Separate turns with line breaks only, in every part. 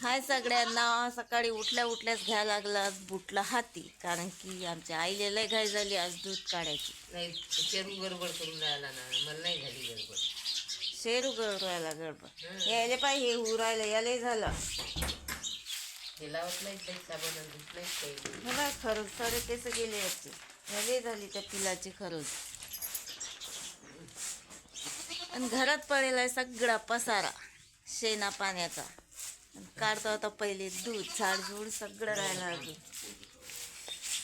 हाय सगळ्यांना. सकाळी उठल्या उठल्याच घ्यायला लागला बुटला हाती. कारण की आमच्या आईला लय घाई झाली आज दूध काढायची.
नाही शेरू गडबड करून राहिला ना. मला नाही झाली गडबड.
शेरू गडबड यायला पाहिजे हे उरायला यायला झालं.
हे लावत नाही काही साबण आणि धूत नाही काही.
मला खरंच साडे केस गेले याची. यायला झाली त्या पिलाची खरंच. आणि घरात पडेल सगळा पसारा शेणा पाण्याचा काढतो आता पहिले दूध झाडझूड सगळं राहिलं अजून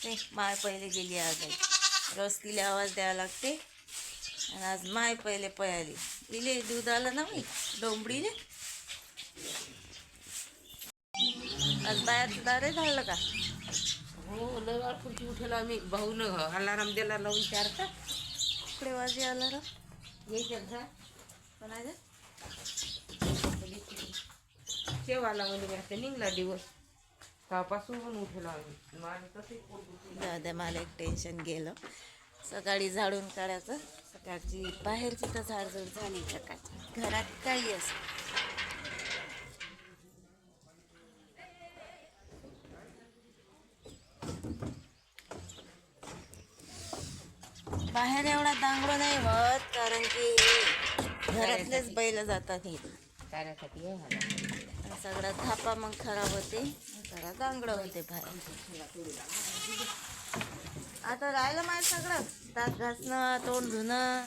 ते माय पहिले गेली आज. रोज तिला आवाज द्यावा लागते. आणि आज माय पहिले पळाली इले दूध आलं ना मी डोंबडीले. आज बाहेरचं दारे झालं का?
हो लय वाट खुर्ची उठेला आम्ही. भाऊ न अलाराम दिला लावून चार का
इकडे वाजे आला रा
यायच्यात जा
कोणाच्या
म्हणजे आता निघला दिवस. उठेला तसे
द्या मला एक टेन्शन गेलं. सकाळी झाडून काढायचं. सकाळची बाहेरची तर झाडझूड झाली सकाळची घरात काही असं. बाहेर एवढा दांगडो नाही होत कारण की घरातलेच बैल जातात हे सगळा थापा मग खराब होते. जरा दांगडं होते बाहेर. आता राहिलं माझं सगळं. दात घासणं तोंड धुणं.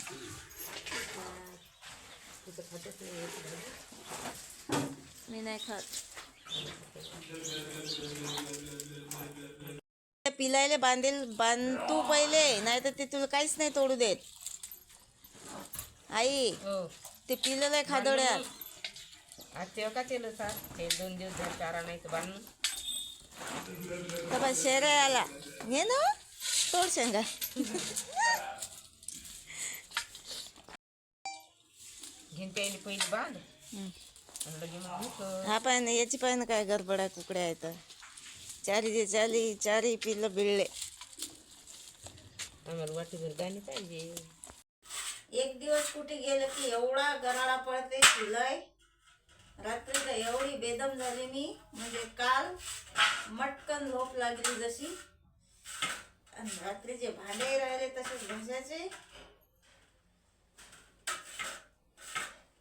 मी नाही खात. पिलायले बांधेल बांध तू पहिले नाही तर ते तुला काहीच नाही तोडू देत. आई
हो.
ते पिलेलं आहे खादोड्यात
आज तेव्हा का केलं सा हे दोन दिवस झाले चारा नाही तर बांधून.
तर बा शेर आला घे ना तोड शेंगा.
घेऊन पहिली बांध. लगे मग.
हा पाय ना याची पाय ना काय गडबडा कुकड्या आहेत चारी जे चाली चारी पिल्लं बिळले.
आम्हाला वाटीभर दाणे पाहिजे.
एक दिवस कुठे गेलं की एवढा गराळा पडते शिलाय रात्री तर एवढी बेदम झाली मी म्हणजे काल मटकन झोप लागली जशी. आणि रात्रीचे भांडे राहिले तसेच घशाचे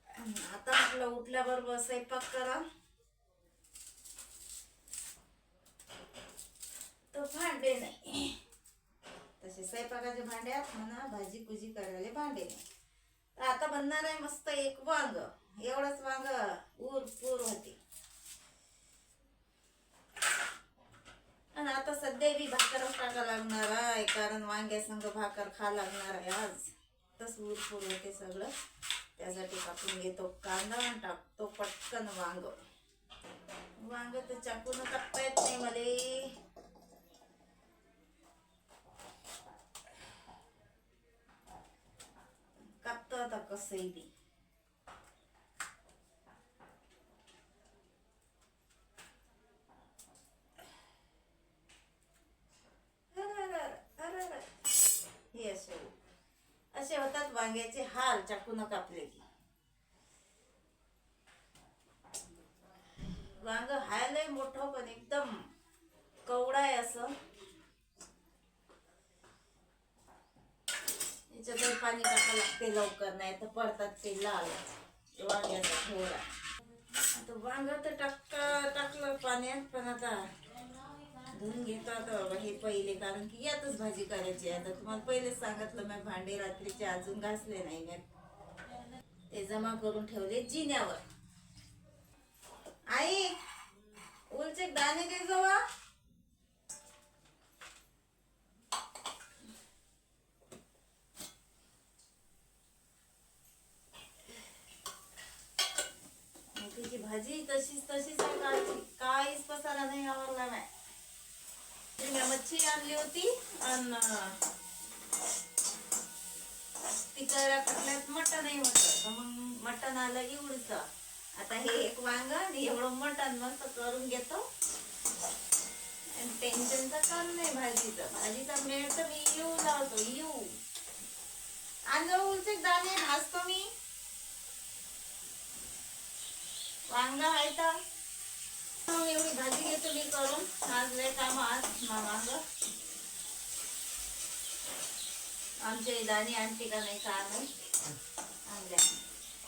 आणि आता म्हटलं उठल्याबरोबर स्वयंपाक करा. तर भांडे नाही. तसे स्वयंपाकाचे भांडे आहेत म्हणा भाजी कुजी करायला भांडे नाही. तर आता बनणार आहे मस्त एक वांग. एवढंच वांग ऊर पूर होते. आणि आता सध्या बी भाकरच टाका लागणार आहे कारण वांग्या संग भाकर खा लागणार आहे आज. तस उरपूर होते सगळं. त्यासाठी कापून घेतो कांदा टाकतो पटकन वांग. वांग तर चाकून कापता येत नाही मला. कापतं आता कसंही बी हे असे असे होतात वांग्याचे हाल चाकून कापले की वांग हाय लय मोठं पण एकदम कवडा आहे असं. याच्यात पाणी टाका लागते लवकर नाही तर पडतात ते लाल वांग्याचा थोडा. आता वांग तर टाक टाकलं पाण्यात पण आता धुवून घेतो आता बाबा हे पहिले कारण की यातच भाजी करायची आता तुम्हाला पहिलेच सांगितलं मी भांडे रात्रीचे अजून घासले नाही मी. ते जमा करून ठेवले जिन्यावर. आई उलचे दाणे दे जवळ तिची भाजी तशीच तशीच आहे कालची काहीच पसारा नाही आवडला नाही ती मी मच्छी आणली होती आणि ती करा कटल्यात मटण नाही म्हटलं. मग मटण आलं एवढंच. आता हे एक वांग आणि एवढं मटण मस्त करून घेतो. आणि टेन्शनचं काम नाही भाजीचं. भाजीचा मेळ तर मी येऊ लावतो येऊ. आंजवळचे दाणे भाजतो मी. वांगा आहे तर मग एवढी भाजी घेतो मी करून आज लय काम आज मामांग आमच्या दाणी आणते का नाही आणल्या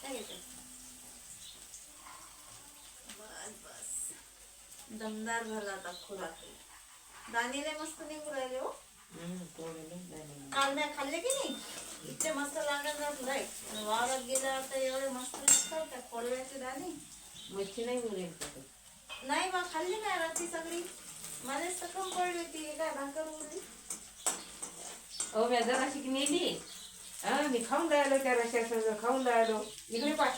काय दमदार झाला आता खुराक दाणीले मस्त निघू राहिले हो खाल्ले की नाही? इतके मस्त लागत जात नाही वावरात गेल्यावर तर एवढे मस्त लागतात त्या दाणे
मच्छी नाही मिळेल
नाही बा खाल्ली नाही रात्री सगळी? मलाच तर कम पडली होती काय भाकर उरली?
अहो मी जराशी की नेली हा मी खाऊन राहिलो त्या रश्याचं खाऊन राहिलो. इकडे पाय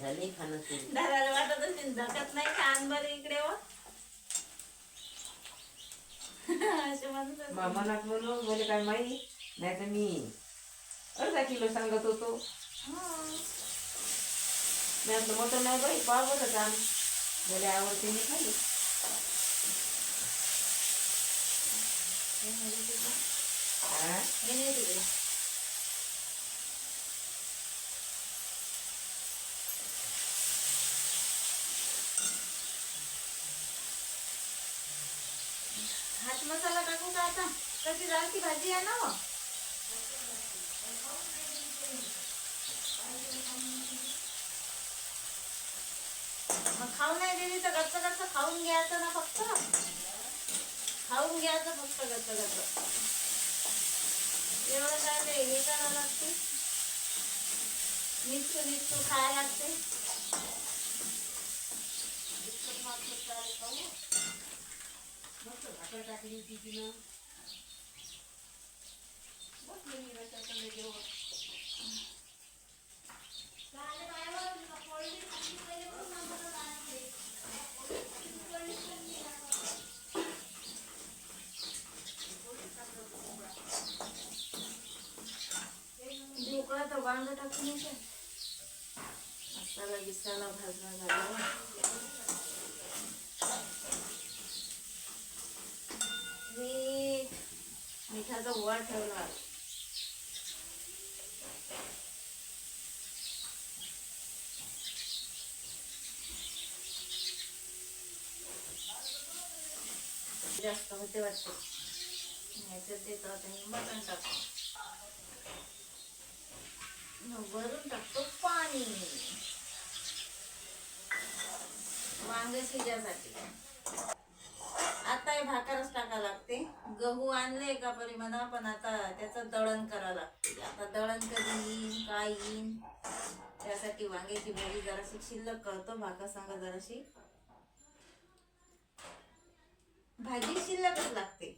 झाले खाणं
दादाला वाटत असेल धकत नाही बरं इकडे व होते.
म्हणून बोले काय माहीत? नाही तर मी अर्धा किलो सांगत होतो.
हा.
मी आपलं मोठं नाही बाई पाव बरं काम बोले आवडते मी खाली
हे म्हणजे तिकडे.
हा
हे नाही तिकडे. हात मसाला टाकू का आता कशी झाली भाजी आहे ना मग खाऊ नाही दिली तर गच्च गच्च खाऊन घ्यायचं ना फक्त. खाऊन घ्यायचं फक्त गच्च गच्च. एवढं काय ते हे करावं लागते? निचू निचू खायला लागते. हो?
मस्त भाकर टाकली होती तिनं. बसली मी रश्याचं जेवण.
ढोकळा तर वांग टाकून येते मसाला बिसाला भाजणं झालं मी मिठाचा ओवा ठेवला जास्त होते वाटते. नाहीतर ते आता हे मटण टाकतो वरून टाकतो पाणी वांग शिजासाठी आता हे भाकरच टाका लागते गहू आणले एका परिमाणा पण आता त्याचं दळण करावं लागते आता दळण कधी येईन काय येईन त्यासाठी वांग्याची भाजी जराशी शिल्लक करतो भाकर सांगा जराशी भाजी शिल्लकच लागते